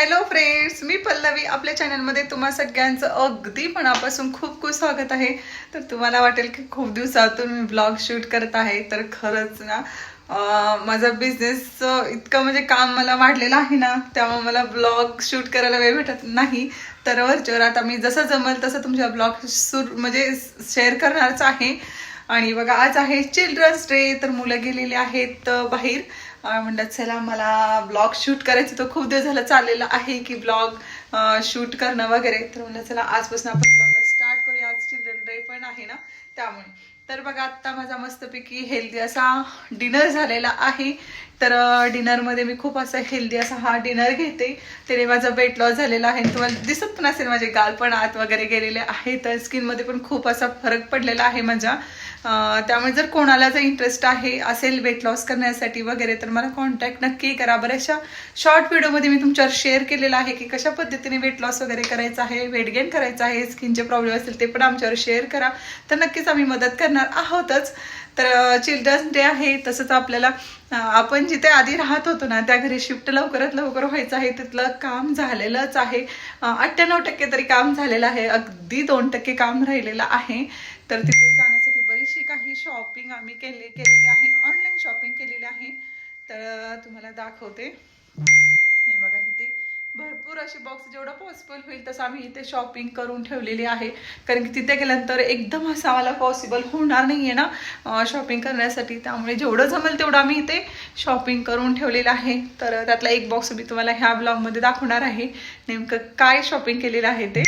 Hello friends मी पल्लवी. आपल्या चॅनलमध्ये तुम्हा सगळ्यांचं अगदी मनापासून खूप खूप स्वागत आहे. तर तुम्हाला वाटेल की खूप दिवसातून मी ब्लॉग शूट करत आहे तर खरंच ना माझा बिझनेस इतकं म्हणजे काम मला वाढलेलं आहे ना त्यामुळे मला ब्लॉग शूट करायला वेळ भेटत नाही. तर वरच्यावर आता मी जसं जमल तसं तुमच्या ब्लॉग सुर म्हणजे शेअर करणारच आहे. आणि बघा आज आहे चिल्ड्रन्स डे तर मुलं गेलेली आहेत बाहेर. म्हणलं चला मला ब्लॉग शूट करायचं तर खूप दिवस झालं चाललेलं आहे की ब्लॉग शूट करणं वगैरे. तर म्हणलं चला आजपासून आपण ब्लॉगला स्टार्ट करूया. आज चिल्ड्रन डे पण आहे ना त्यामुळे. तर बघा आत्ता माझा मस्तपैकी हेल्दी असा डिनर झालेला आहे. तर डिनरमध्ये मी खूप असा हेल्दी असा हा डिनर घेते. त्याने माझा वेट लॉस झालेला आहे. तुम्हाला दिसत पण असेल माझे गाल पण आत वगैरे गेलेले आहे. तर स्किनमध्ये पण खूप असा फरक पडलेला आहे माझ्या. त्यामुळे जर कोणाला जर इंटरेस्ट आहे असेल वेट लॉस करण्यासाठी वगैरे तर मला कॉन्टॅक्ट नक्की करा. बऱ्याचशा शॉर्ट व्हिडिओमध्ये मी तुमच्यावर शेअर केलेलं आहे की कशा पद्धतीने वेट लॉस वगैरे करायचं आहे वेट गेन करायचं आहे स्किनचे प्रॉब्लेम असेल ते पण आमच्यावर शेअर करा. तर नक्कीच आम्ही मदत करणार आहोतच. तर चिल्ड्रन्स डे आहे तसंच आपल्याला आपण जिथे आधी राहत होतो ना त्या घरी शिफ्ट लवकरात लवकर व्हायचं आहे. तिथलं काम झालेलंच आहे. अठ्ठ्याण्णव टक्के तरी काम झालेलं आहे. अगदी दोन टक्के काम राहिलेलं आहे. तर तिथे जाण्यासाठी काही शॉपिंग आम्ही केले केलेली आहे. ऑनलाईन शॉपिंग केलेली आहे. तर तुम्हाला दाखवते. हे बघा किती भरपूर असे बॉक्स जेवढं पॉसिबल होईल तसं आम्ही इथे शॉपिंग करून ठेवलेली आहे. कारण की तिथे गेल्यानंतर एकदम असं आम्हाला पॉसिबल होणार नाही आहे ना शॉपिंग करण्यासाठी. त्यामुळे जेवढं जमेल तेवढं आम्ही इथे शॉपिंग करून ठेवलेलं आहे. तर त्यातला एक बॉक्स मी तुम्हाला ह्या ब्लॉगमध्ये दाखवणार आहे. नेमकं काय शॉपिंग केलेलं आहे ते.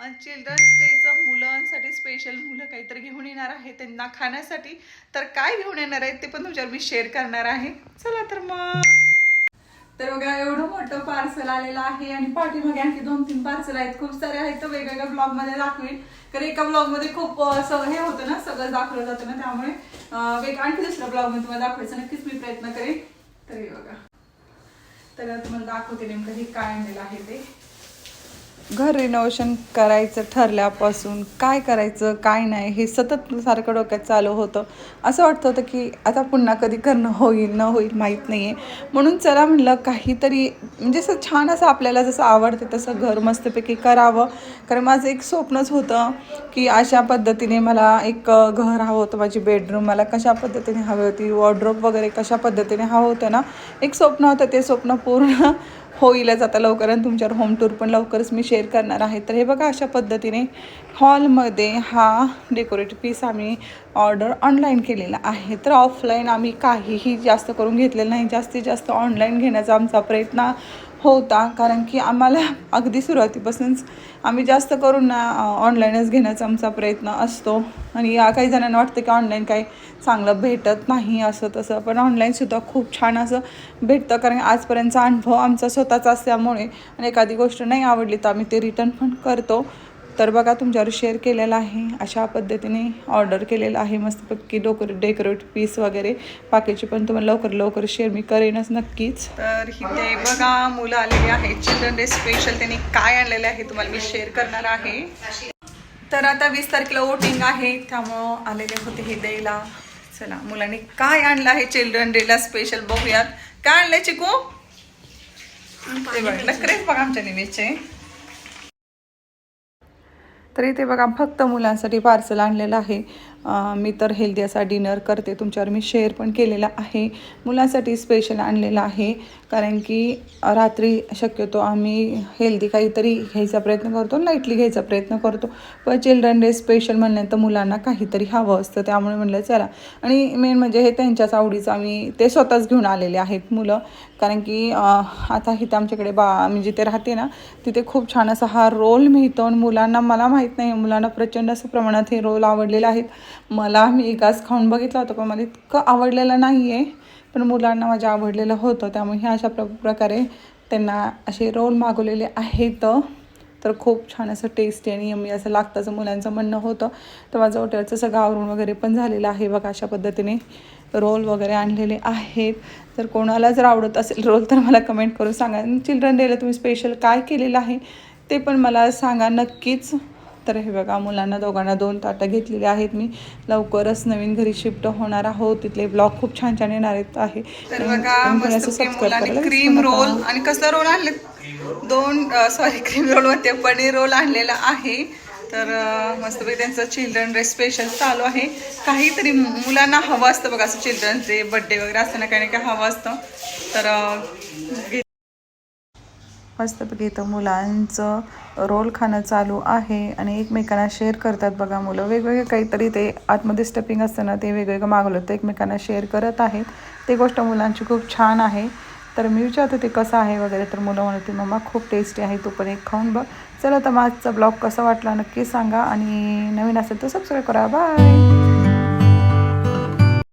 आणि चिल्ड्रन्स डेचं मुलांसाठी स्पेशल मुलं काहीतरी घेऊन येणार आहे. त्यांना खाण्यासाठी तर काय घेऊन येणार आहेत ते पण तुमच्यावर मी शेअर करणार आहे. चला तर मग. तर बघा एवढं मोठं पार्सल आलेलं आहे आणि पाठीमागे आणखी दोन तीन पार्सल आहेत. खूप सारे आहेत तर वेगवेगळ्या ब्लॉगमध्ये दाखवेल. कारण एका ब्लॉगमध्ये खूप असं हे होतं ना सगळं दाखवलं जातं ना त्यामुळे अं, वेग आणखी दुसऱ्या ब्लॉगमध्ये तुम्हाला दाखवायचं नक्कीच मी प्रयत्न करेन. तर हे बघा. तर तुम्हाला दाखवते नेमकं हे काय आणलेलं आहे ते. घर रिनोव्हेशन करायचं ठरल्यापासून काय करायचं काय नाही हे सतत सारखं डोक्यात चालू होतं. असं वाटत होतं की आता पुन्हा कधी करणं होईल न होईल माहीत नाही आहे म्हणून चला म्हणलं काहीतरी म्हणजे असं छान असं आपल्याला जसं आवडते तसं घर मस्तपैकी करावं. कारण माझं एक स्वप्नच होतं की अशा पद्धतीने मला एक घर हवं होतं माझी बेडरूम मला कशा पद्धतीने हवी होती वॉर्ड्रोप वगैरे कशा पद्धतीने हवं होतं ना? एक स्वप्न होतं ते स्वप्न पूर्ण होईलच आता लवकर आणि तुमच्यावर होम टूर पण लवकरच मी शेअर करणार आहे. तर हे बघा अशा पद्धतीने हॉलमध्ये हा डेकोरेटिव पीस आम्ही ऑर्डर ऑनलाईन केलेला आहे. तर ऑफलाईन आम्ही काहीही जास्त करून घेतलेलं नाही. जास्तीत जास्त ऑनलाईन घेण्याचा आमचा प्रयत्न होता. कारण की आम्हाला अगदी सुरुवातीपासूनच आम्ही जास्त करून ना ऑनलाईनच घेण्याचा आमचा प्रयत्न असतो. आणि या काही जणांना वाटतं की ऑनलाईन काही चांगलं भेटत नाही असं तसं. पण ऑनलाईनसुद्धा खूप छान असं भेटतं. कारण आजपर्यंतचा अनुभव आमचा स्वतःचा असल्यामुळे आणि एखादी गोष्ट नाही आवडली तर आम्ही ते रिटर्न पण करतो. तर बघा तुमच्यावर शेअर केलेलं आहे. अशा पद्धतीने ऑर्डर केलेलं आहे. मस्तपैकी डोकर डेकोरेट पीस वगैरे. बाकीचे पण तुम्हाला लवकर लवकर शेअर मी करेनच नक्कीच. तर इथे बघा मुलं आलेली आहेत. चिल्ड्रन डे स्पेशल त्यांनी काय आणलेलं आहे तुम्हाला मी शेअर करणार आहे. तर आता वीस तारखेला वोटिंग आहे. त्यामुळं आलेले होते हे द्यायला. चला मुलांनी काय आणलं आहे चिल्ड्रन डेला स्पेशल बघूयात. काय आणलंय चिकू? ते नखरेच बघा आमच्या निमेचे तर इथे बघा फक्त मुलांसाठी पार्सल आणलेलं आहे. मी तर हेल्दी असा डिनर करते. तुमच्यावर मी शेअर पण केलेला आहे. मुलांसाठी स्पेशल आणलेलं आहे. कारण की रात्री शक्यतो आम्ही हेल्दी काहीतरी घ्यायचा प्रयत्न करतो लाईटली घ्यायचा प्रयत्न करतो. पण चिल्ड्रन डे स्पेशल म्हणल्यानंतर मुलांना काहीतरी हवं असतं. त्यामुळे म्हणलं चला. आणि मेन म्हणजे हे त्यांच्याच आवडीचं आम्ही ते स्वतःच घेऊन आलेले आहेत मुलं. कारण की आता इथं आमच्याकडे बा म्हणजे मी जिथे राहते ना तिथे खूप छान असा हा रोल मिळतो. आणि मुलांना मला माहीत नाही मुलांना प्रचंड असं प्रमाणात हे रोल आवडलेले आहेत. मला मी एकाच खाऊन बघितलं होतं पण मला इतकं आवडलेलं नाही आहे पण मुलांना माझ्या आवडलेलं होतं त्यामुळे हे अशा प्र प्रकारे त्यांना असे रोल मागवलेले आहेत. तर खूप छान असं टेस्टी आणि यम्मी असं लागतं असं मुलांचं म्हणणं होतं. तर माझं हॉटेलचं सगळं आवरून वगैरे पण झालेलं आहे बघा अशा पद्धतीने रोल वगैरे आणलेले आहेत. तर कोणाला जर आवडत असेल रोल तर मला कमेंट करून सांगा. चिल्ड्रन डेला तुम्ही स्पेशल काय केलेलं आहे ते पण मला सांगा नक्कीच. तर हे बघा मुलांना दोघांना दोन ताटं घेतलेली आहेत. मी लवकरच नवीन घरी शिफ्ट होणार आहोत. तिथले ब्लॉग खूप छान छान येणार आहेत. आहे. तर बघा क्रीम. रोल आणि कसला रोल आणले दोन सॉरी क्रीम रोल होते पनीर रोल आणलेला आहे. तर मस्तपैकी त्यांचं चिल्ड्रन डे स्पेशल चालू आहे. काहीतरी मुलांना हवं असतं बघा असं चिल्ड्रन्स डे बड्डे वगैरे असताना काही ना काही हवं असतं. तर मस्तपैकी इथं मुलांचं रोल खाणं चालू आहे आणि एकमेकांना शेअर करतात बघा मुलं. वेगवेगळे काहीतरी ते आतमध्ये स्टेपिंग असताना ते वेगवेगळं मागवलं तर एकमेकांना शेअर करत आहेत. ते गोष्ट मुलांची खूप छान आहे. तर मी विचारते ते कसं आहे वगैरे. तर मुलं म्हणते मम्मा खूप टेस्टी आहे. तू पण एक खाऊन बघ. चला तर माझचा ब्लॉग कसा वाटला नक्की सांगा. आणि नवीन असेल तर सबस्क्राईब करा. बाय